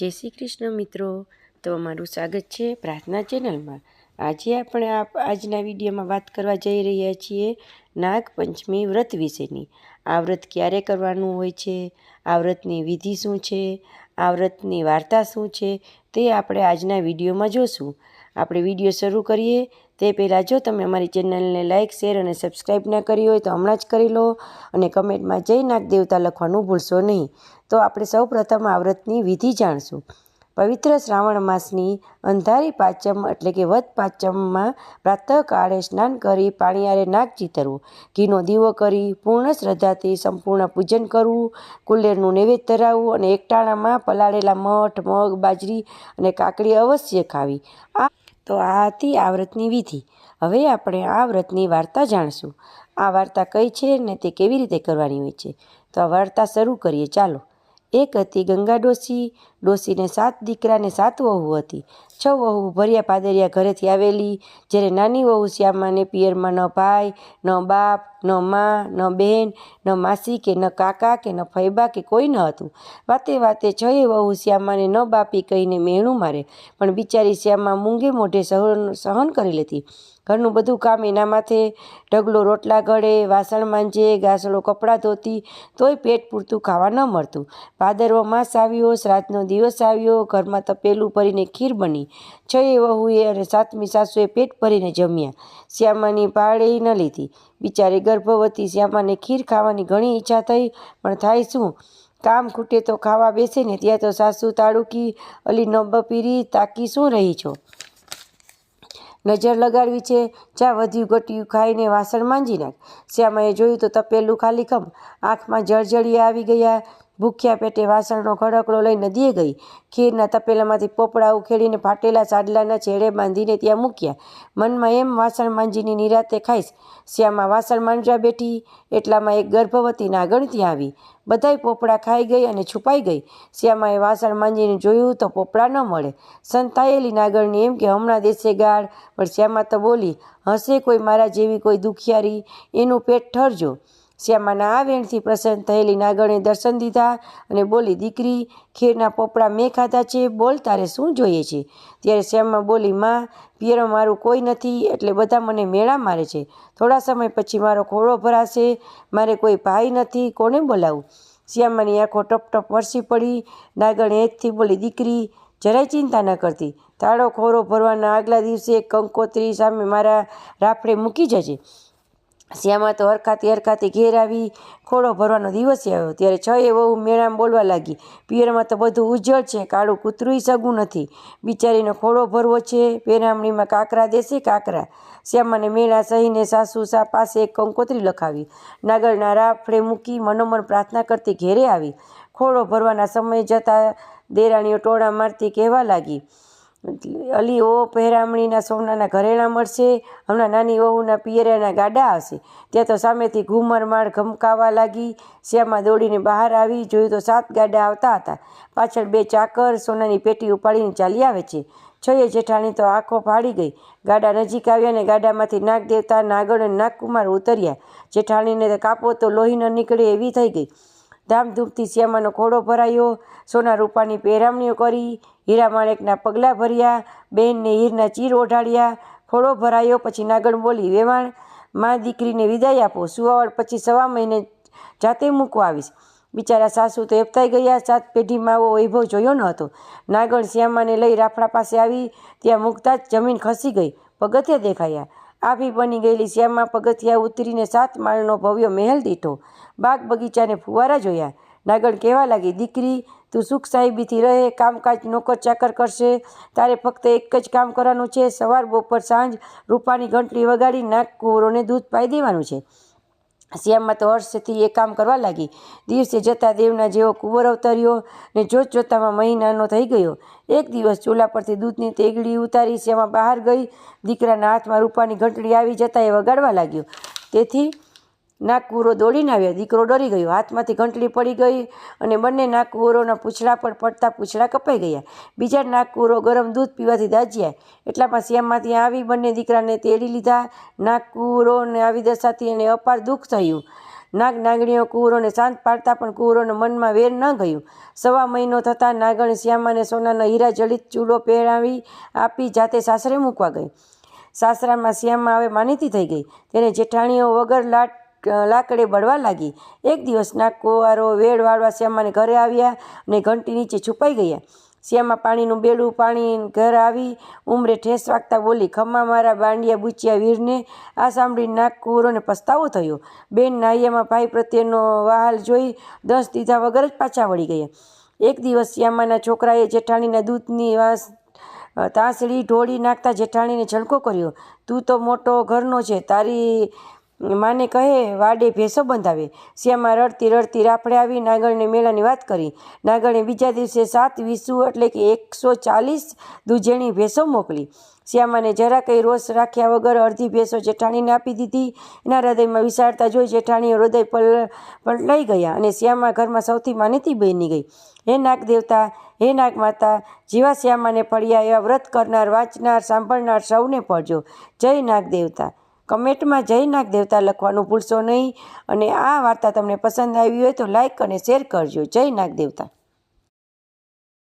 જય શ્રી કૃષ્ણ મિત્રો. તો અમારું સ્વાગત છે પ્રાર્થના ચેનલમાં. આજે આપણે આપ આજના વિડીયોમાં વાત કરવા જઈ રહ્યા છીએ નાગપંચમી વ્રત વિશેની. આ વ્રત ક્યારે કરવાનું હોય છે? આ વ્રતની વિધિ શું છે? આ વ્રતની વાર્તા શું છે? તે આપણે આજના વિડીયોમાં જોશું. આપણે વીડિયો શરૂ કરીએ. તે પહેલાં જો તમે અમારી ચેનલને લાઇક શેર અને સબસ્ક્રાઈબ ના કરી હોય તો હમણાં જ કરી લો અને કમેન્ટમાં જય નાગ દેવતા લખવાનું ભૂલશો નહીં. તો આપણે સૌ પ્રથમ આ વિધિ જાણશું. પવિત્ર શ્રાવણ માસની અંધારી પાંચમ એટલે કે વધ પાંચમમાં પ્રાતઃકાળે સ્નાન કરી પાણીયારે નાગ ચીતરવું ઘીનો દીવો કરી પૂર્ણ શ્રદ્ધાથી સંપૂર્ણ પૂજન કરવું, કુલેરનું નૈવેદ્ય ધરાવવું અને એકટાણામાં પલાળેલા મઠ, મગ, બાજરી અને કાકડી અવશ્ય ખાવી. આ તો આ હતી આ વ્રતની વિધિ. હવે આપણે આ વ્રતની વાર્તા જાણશું. આ વાર્તા કઈ છે ને તે કેવી રીતે કરવાની હોય છે? તો આ વાર્તા શરૂ કરીએ. ચાલો. એક હતી ગંગા ડોસી ડોસીને સાત દીકરાને સાત વહુ હતી. છ વહુ ભર્યા પાદરિયા ઘરેથી આવેલી, જ્યારે નાની વહુ શ્યામાને પિયરમાં ન ભાઈ, ન બાપ, ન મા, ન બહેન ન માસી કે ન કાકા કે ન ફૈબા કે કોઈ ન હતું. વાતે વાતે છએ વહુ શ્યામાને ન બાપી કહીને મેણું મારે, પણ બિચારી શ્યામા મૂંગે મોઢે સહન સહન કરી લેતી. ઘરનું બધું કામ એના માથે ઢગલો રોટલા ઘડે વાસણ માંજે ગાસડો કપડાં ધોતી, તોય પેટ પૂરતું ખાવા ન મળતું. ભાદરવો માસ આવ્યો, શ્રાદ્ધનો દિવસ આવ્યો, ઘરમાં તપેલું ભરીને ખીર બની. છએ વહુએ અને સાતમી સાસુએ પેટ ભરીને જમ્યા. શ્યામાની પાળે ન લીધી. બિચારી ગર્ભવતી શ્યામાને ખીર ખાવાની ઘણી ઈચ્છા થઈ, પણ થાય શું? કામ ખૂટે તો ખાવા બેસે ને, ત્યાં તો સાસુ તાળુકી અલી નબ પીરી તાકી શું રહી છો? નજર લગાડવી છે. જ્યાં વધ્યું ઘટ્યું ખાઈને વાસણ માંજી નાખ. શ્યામાએ જોયું તો તપેલું ખાલી ખમ. આંખમાં જળજળિયા આવી ગયા. ભૂખ્યા પેટે વાસણનો ઘડકડો લઈ નદીએ ગઈ. ખીરના તપેલામાંથી પોપડા ઉખેડીને ફાટેલા સાડલાના છેડે બાંધીને ત્યાં મૂક્યા. મનમાં એમ વાસણ માંજીની નિરાતે ખાઈશ. શ્યામાં વાસણ માંજવા બેઠી. એટલામાં એક ગર્ભવતી નાગણ ત્યાં આવી. બધાય પોપડા ખાઈ ગઈ અને છુપાઈ ગઈ. શ્યામાએ વાસણ માંજીને જોયું તો પોપડા ન મળે. સંતાયેલી નાગણની એમ કે હમણાં દેશે ગાળ. પણ શ્યામા તો બોલી, હશે કોઈ મારા જેવી કોઈ દુખિયારી? એનું પેટ ઠરજો. શ્યામાના આ વેણથી પ્રસન્ન થયેલી નાગણે દર્શન દીધા અને બોલી, દીકરી, ખીરના પોપડા મેં ખાધા છે, બોલ તારે શું જોઈએ છે? ત્યારે શ્યામા બોલી, માં, પિયરો મારું કોઈ નથી, એટલે બધા મને મેળા મારે છે. થોડા સમય પછી મારો ખોળો ભરાશે, મારે કોઈ ભાઈ નથી, કોને બોલાવું? શ્યામાની આંખો ટપ ટપ વરસી પડી. નાગણે હેતથી બોલી, દીકરી, જરાય ચિંતા ન કરતી. તાળો ખોરો ભરવાના આગલા દિવસે કંકોત્રી સામે મારા રાફડે મૂકી જજે. શ્યામા તો હરખાતી હરખાતી ઘેર આવી ખોળો ભરવાનો દિવસ આવ્યો. ત્યારે છ એ વહુ મેળામાં બોલવા લાગી, પિયરમાં તો બધું ઉજ્જળ છે, કાળું કૂતરું સગું નથી. બિચારીનો ખોળો ભરવો છે, પેરામણીમાં કાકરા દેશે કાકરા. શ્યામાને મેળા સહીને સાસુ સા પાસે એક કંકોત્રી લખાવી. નાગરના રાફડે મૂકી મનોમન પ્રાર્થના કરતી ઘેરે આવી. ખોળો ભરવાના સમય જતાં દેરાણીઓ ટોળા મારતી કહેવા લાગી અલી ઓ પહેરામણીના સોનાના ઘરેણા મળશે, હમણાં નાની વહુના પિયરાના ગાડા આવશે ત્યાં તો સામેથી ઘૂમર માળ ઘમકાવા લાગી, શ્યામા દોડીને બહાર આવી, જોયું તો સાત ગાડા આવતા હતા. પાછળ બે ચાકર સોનાની પેટી ઉપાડીને ચાલી આવે છે. છયે જેઠાણી તો આંખો ફાડી ગઈ. ગાડા નજીક આવ્યા ને ગાડામાંથી નાગ દેવતા નાગણ અને નાગકુમાર ઉતર્યા. જેઠાણીને કાપો તો લોહી ન નીકળે એવી થઈ ગઈ. ધામધૂમથી શ્યામાનો ઘોડો ભરાયો, સોના રૂપાની પહેરામણીઓ કરી, હીરા માણેકના પગલાં ભર્યા બહેનને હીરના ચીર ઓઢાડ્યા ફોડો ભરાયો, પછી નાગણ બોલી, વેવાણ, મા દીકરીને વિદાય આપો સુવાવડ પછી સવા મહિને જાતે મૂકવા આવીશ. બિચારા સાસુ તો એપતાઈ ગયા, સાત પેઢીમાં આવો વૈભવ જોયો ન હતો. નાગણ શ્યામાને લઈ રાફડા પાસે આવી, ત્યાં મૂકતા જ જમીન ખસી ગઈ, પગથિયા દેખાયા. આભી બની ગયેલી શ્યામમાં પગથિયા ઉતરીને સાત માળનો ભવ્ય મહેલ દીઠો બાગ બગીચાને ફુવારા જોયા. નાગણ કહેવા લાગી, દીકરી, તું સુખ સાહેબીથી રહે, કામકાજ નોકર ચાકર કરશે, તારે ફક્ત એક જ કામ કરવાનું છે, સવાર બપોર સાંજ રૂપાની ઘંટડી વગાડી નાક કુવરોને દૂધ પાઈ દેવાનું છે. શ્યામમાં તો હર્ષથી એ કામ કરવા લાગી. દિવસે જતાં દેવના જેવો કુંવર અવતર્યો ને જોત જોતામાં મહિનાનો થઈ ગયો. એક દિવસ ચૂલા પરથી દૂધની તેગડી ઉતારી શ્યામા બહાર ગઈ. દીકરાના હાથમાં રૂપાની ઘંટડી આવી જતાં એ વગાડવા લાગ્યો. તેથી નાગકુરો દોડીને આવ્યા. દીકરો ડરી ગયો. હાથમાંથી ઘંટલી પડી ગઈ અને બંને નાગકુરોના પૂંછડા પર પડતા પૂછડા કપાઈ ગયા. બીજા નાગકુરો ગરમ દૂધ પીવાથી દાજ્યા. એટલામાં શ્યામમાંથી આવી બંને દીકરાને તેડી લીધા. નાગકુરોને આવી દશાથી એને અપાર દુઃખ થયું. નાગ નાગણીઓ કુંવરોને શાંત પાડતા પણ કુંવરોના મનમાં વેર ન ગયું. સવા મહિનો થતાં નાગણ શ્યામાને સોનાનો હીરા જડિત ચૂલો પહેરાવી આપી જાતે સાસરે મૂકવા ગઈ. સાસરામાં શ્યામા હવે માનીતી થઈ ગઈ. તેને જેઠાણીઓ વગર લાટ લાકડે બળવા લાગી. એક દિવસ નાગ વેડ વેળ વાળવા શ્યામાને ઘરે આવ્યા અને ઘંટી નીચે છુપાઈ ગયા. શ્યામા પાણીનું બેડું પાણી ઘર આવી, ઉમરે ઠેસ વાગતા બોલી, ખમ્મા મારા બાંડિયા બુચિયા વીરને, આ સાંભળીને નાગ કુંવરોને પસ્તાવો થયો. બેન નાહિયામાં ભાઈ પ્રત્યેનો વહાલ જોઈ દસ દીધા વગર જ પાછા વળી ગયા. એક દિવસ શ્યામાના છોકરાએ જેઠાણીના દૂધની વાસ તાંસળી ઢોળી નાખતા જેઠાણીને છલકો કર્યો. તું તો મોટો ઘરનો છે, તારી માને કહે, વાડે ભેંસો બંધાવે. શ્યામા રડતી રડતી રાફડે આવી નાગણને મેળાની વાત કરી. નાગણે બીજા દિવસે સાત વીસુ એટલે કે એકસો ચાલીસ દૂધેણી ભેંસો મોકલી. શ્યામાને જરા કંઈ રોષ રાખ્યા વગર અડધી ભેંસો જેઠાણીને આપી દીધી. એના હૃદયમાં વિચારતા જોઈ જેઠાણીઓ હૃદય પલ, પલટાઈ ગયા અને શ્યામા ઘરમાં સૌથી માનીતી બની ગઈ. હે નાગ દેવતા હે નાગ માતા જેવા શ્યામાને પડ્યા એવા વ્રત કરનાર, વાંચનાર, સાંભળનાર સૌને પડજો. જય નાગ દેવતા કમેન્ટમાં જય નાગ દેવતા લખવાનું ભૂલશો નહીં. અને આ વાર્તા તમને પસંદ આવી હોય તો લાઇક અને શેર કરજો. જય નાગ દેવતા.